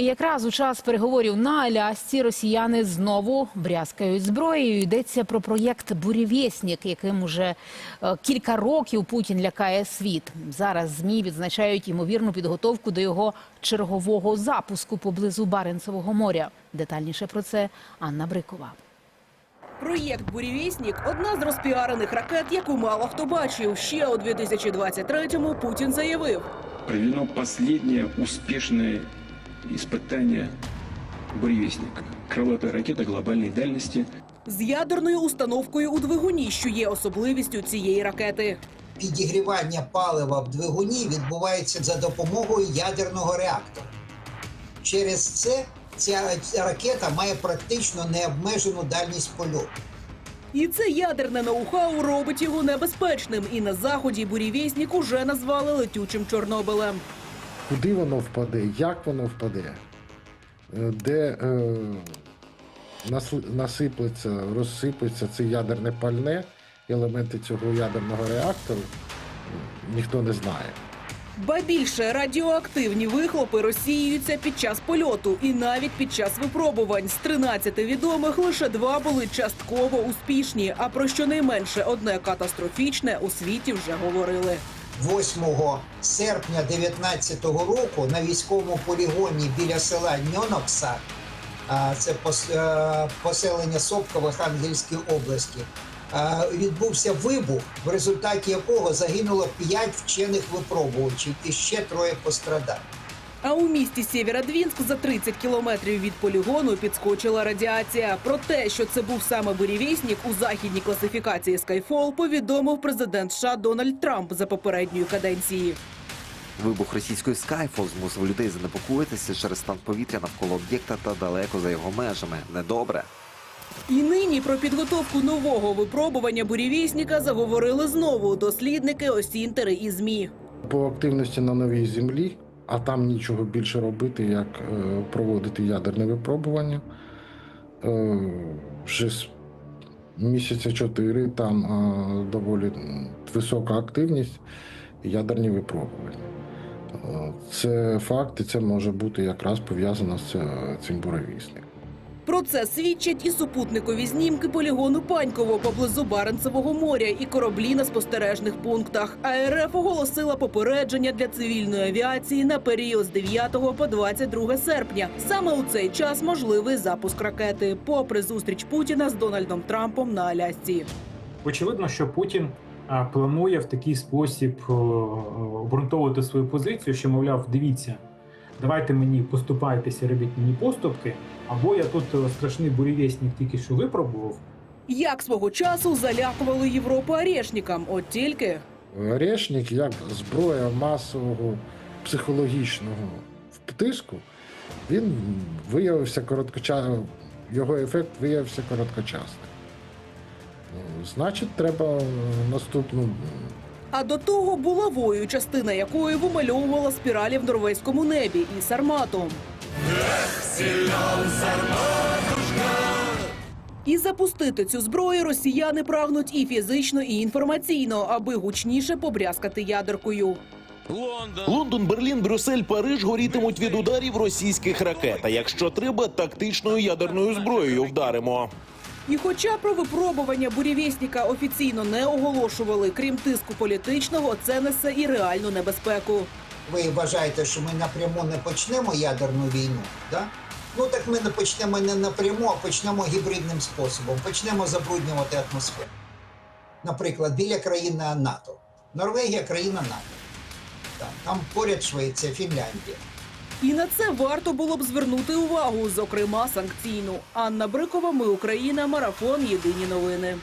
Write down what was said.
І якраз у час переговорів на Алясці росіяни знову брязкають зброєю. Йдеться про проєкт Бурєвєснік, яким уже е, кілька років Путін лякає світ. Зараз змі відзначають ймовірну підготовку до його чергового запуску поблизу Баренцевого моря. Детальніше про це Анна Брикова. Проєкт «Бурєвєснік» – одна з розпіарених ракет, яку мало хто бачив. Ще у 2023-му Путін заявив. проведено последнее успешное испытание «Буревестника». Крылатая ракета глобальной дальности З ядерною установкою у двигуні, що є особливістю цієї ракети. підігрівання палива в двигуні відбувається за допомогою ядерного реактора. Через це ця ракета має практично необмежену дальність польоту. І це ядерне ноу-хау робить його небезпечним. І на заході «Бурєвєснік» уже назвали летючим Чорнобилем. Куди воно впаде, як воно впаде, е, де е, насиплеться, розсиплеться це ядерне пальне, елементи цього ядерного реактору, ніхто не знає. Ба більше радіоактивні вихлопи розсіюються під час польоту і навіть під час випробувань. З 13 відомих лише два були частково успішні. А про щонайменше одне катастрофічне у світі вже говорили. 8 серпня 2019 року на військовому полігоні біля села Ньонокса, це е, поселення Сопка в Архангельській області, відбувся вибух, в результаті якого загинуло 5 вчених випробувачів і ще троє пострадали. А у місті Сєвєродвінськ за 30 кілометрів від полігону підскочила радіація. Про те, що це був саме бурєвєснік у західній класифікації Skyfall, повідомив президент США Дональд Трамп за попередньої каденції. Вибух російської Skyfall змусив людей занепокоїтися через стан повітря навколо об'єкта та далеко за його межами. Недобре. І нині про підготовку нового випробування бурєвєсніка заговорили знову дослідники, осінтери і змі. По активності на новій землі, а там нічого більше робити, як е, проводити ядерне випробування. Е, вже з місяця чотири там е, доволі висока активність ядерні випробування. Це факт, і це може бути якраз пов'язано з цим буревісником. Про це свідчать і супутникові знімки полігону Паньково поблизу Баренцевого моря і кораблі на спостережних пунктах. АРФ оголосила попередження для цивільної авіації на період з 9 по 22 серпня. Саме у цей час можливий запуск ракети, попри зустріч Путіна з Дональдом Трампом на Алясці. Очевидно, що Путін планує в такий спосіб обґрунтовувати свою позицію, що мовляв, дивіться, давайте мені поступайтеся, робіть мені поступки, або я тут е, страшний бурєвєснік тільки що випробував. Як свого часу залякували Європу орешникам, от тільки Орешник як зброя масового психологічного втиску, він виявився короткочасним, його ефект виявився короткочасним. Ну, Значить, треба наступну А до того булавою, частина якої вимальовувала спіралі в норвезькому небі і сарматом. І запустити цю зброю росіяни прагнуть і фізично, і інформаційно, аби гучніше побрязкати ядеркою. Лондон, Берлін, Брюссель, Париж горітимуть від ударів російських ракет. А якщо треба, тактичною ядерною зброєю вдаримо. І хоча про випробування бурєвєсника офіційно не оголошували, крім тиску політичного, це несе і реальну небезпеку. Ви вважаєте, що ми напряму не почнемо ядерну війну? Да? Ну так ми не почнемо не напряму, а почнемо гібридним способом. Почнемо забруднювати атмосферу. Наприклад, біля країни НАТО. Норвегія країна НАТО. Там, там поряд Швеція, Фінляндія. І на це варто було б звернути увагу, зокрема санкційну. Анна Брикова, ми Україна, марафон. Єдині новини.